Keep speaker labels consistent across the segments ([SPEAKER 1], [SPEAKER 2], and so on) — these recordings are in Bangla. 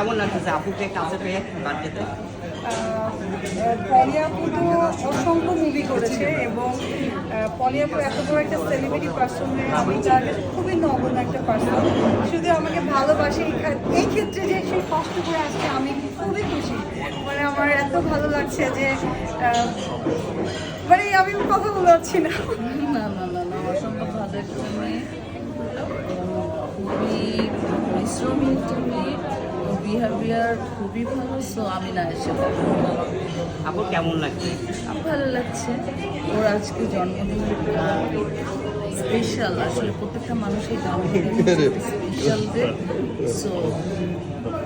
[SPEAKER 1] কেমন লাগতেছে আপুকে কাছে পেয়ে বার্থডেতে
[SPEAKER 2] পলিয়াপু তো অসংখ্য মুভি করেছে এবং পলিয়াপু এত বড় একটা সেলিব্রিটি পার্সন আমি তার খুবই নগণ্য একটা পার্সন শুধু আমাকে ভালোবাসে এই ক্ষেত্রে যে সে কষ্ট করে আসছে আমি খুবই খুশি। মানে আমার এত ভালো লাগছে যে মানে আমি কথা বলতে পারছি না।
[SPEAKER 3] না না না না অসম্ভব ভালো একটা মেয়ে। খুবই পরিশ্রমী একটা মেয়ে। বিহেভিয়ার খুবই ভালো সো আমি না এসে
[SPEAKER 1] আপুর কেমন লাগছে?
[SPEAKER 3] আমার ভালো লাগছে। ওর আজকে জন্মদিন স্পেশাল আসলে প্রত্যেকটা মানুষের জন্মদিন স্পেশাল ডে সো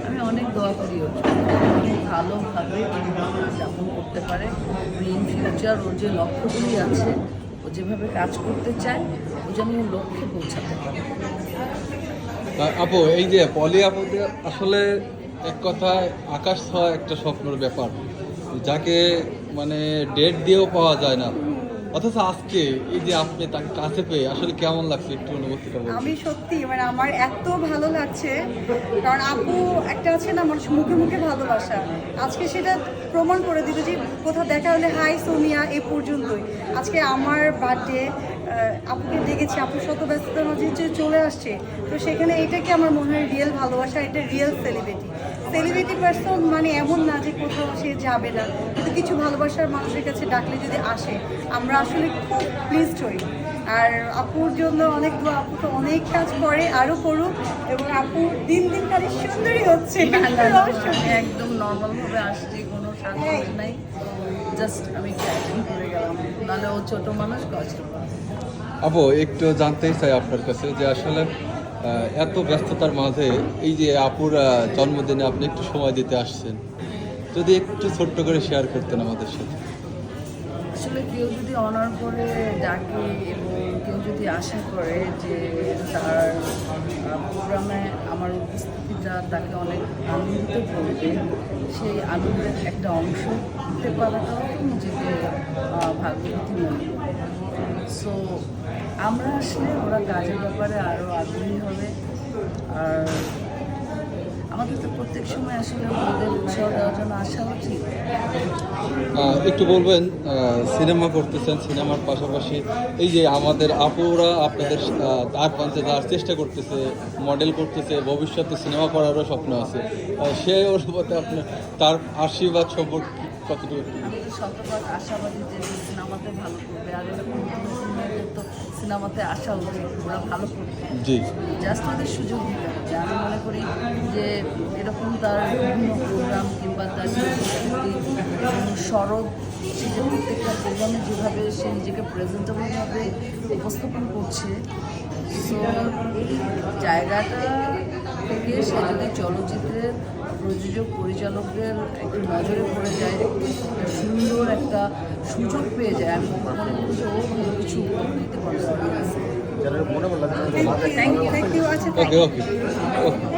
[SPEAKER 3] আমি অনেক দোয়া করি ওর জন্য। ভালোভাবে যাপন করতে পারে। ইন ফিউচার ওর যে লক্ষ্যগুলি আছে ও যেভাবে কাজ করতে চায় ও যেন ওর লক্ষ্যে পৌঁছাতে পারে।
[SPEAKER 4] আপু এই যে পলি আপুদের আসলে এক কথায় আকাশ ছোঁয়া একটা স্বপ্নের ব্যাপার। যাকে মানে ডেট দিয়েও পাওয়া যায় না। অথচ আজকে এই যে আপনি তাকে কাছে পেয়ে আসলে কেমন লাগছে একটু অনুভূতিটা বলুন।
[SPEAKER 2] আমি সত্যি মানে আমার এত ভালো লাগছে। কারণ আপু একটা আছে না, মানুষ মুখে মুখে ভালোবাসা। আজকে সেটা প্রমাণ করে দিল যে কোথাও দেখা হলে, হাই সোনিয়া, এ পর্যন্তই। আজকে আমার বার্থডে আপুকে দেখেছি আপু শত ব্যস্ততার মাঝে যে চলে আসছে তো সেখানে এটাকে আমার মনে হয় রিয়েল ভালোবাসা এটা রিয়েল সেলিব্রিটি সেলিব্রিটি পার্সন মানে এমন না যে কোথাও সে যাবে না। কিন্তু কিছু ভালোবাসার মানুষের কাছে ডাকলে যদি আসে আমরা আসলে খুব প্লিজড হই। আর আপুর জন্য অনেক দোয়া আপু তো অনেক কাজ করে আরও করুক এবং আপু দিন দিন খালি সুন্দরই হচ্ছে।
[SPEAKER 3] একদম নর্মালভাবে আসছে কোনো কষ্ট
[SPEAKER 4] আপু একটু জানতেই চাই আপনার কাছে যে আসলে এত ব্যস্ততার মাঝে এই যে আপুর জন্মদিনে আপনি একটু সময় দিতে আসছেন, যদি একটু ছোট্ট করে শেয়ার করতেন আমাদের সাথে।
[SPEAKER 3] আসলে কেউ যদি অনার করে ডাকে এবং কেউ যদি আশা করে যে তার প্রোগ্রামে আমার উপস্থিতিটা তাকে অনেক আনন্দিত করবে, সেই আনন্দের একটা অংশ দিতে পারাটাও নিজেকে ভাগ্যবতী মনে সো আমরা আসলে ওরা কাজের ব্যাপারে আরও আগ্রহী হবে। আর আমাদের তো প্রত্যেক সময় আসলে ওদের উৎসাহ দেওয়ার জন্য আসা উচিত।
[SPEAKER 4] একটু বলবেন সিনেমা করতেছেন সিনেমার পাশাপাশি এই যে আমাদের আপুরা আপনাদের তার পাঞ্চে যাওয়ার চেষ্টা করতেছে মডেল করতেছে ভবিষ্যতে সিনেমা করারও স্বপ্ন আছে। সে অনুপাতে আপনার তার আশীর্বাদ সম্পর্কে কতটুকু
[SPEAKER 3] শতভাগ আশাবাদী যে সিনেমাতে ভালো করবে আর সিনেমাতে আসা উচিত ওরা ভালো করবে।
[SPEAKER 4] জি।
[SPEAKER 3] জাস্ট ওদের সুযোগ দিতে হবে। আমি মনে করি যে এরকম তার বিভিন্ন প্রোগ্রাম কিংবা তার যে উপস্থিতি সরব সে যে প্রত্যেকটা প্রোগ্রামে যেভাবে সে নিজেকে প্রেজেন্টেবলভাবে উপস্থাপন করছে সো এই জায়গাটা থেকে সে যদি চলচ্চিত্রের প্রযোজক, পরিচালকদের একটু নজরে পড়ে যায় সুন্দর একটা সুযোগ পেয়ে যায়, আমি মনে করি যে ও ভালো কিছু দিতে পারবে
[SPEAKER 4] ഓക്കെ ഓക്കെ ഓക്കെ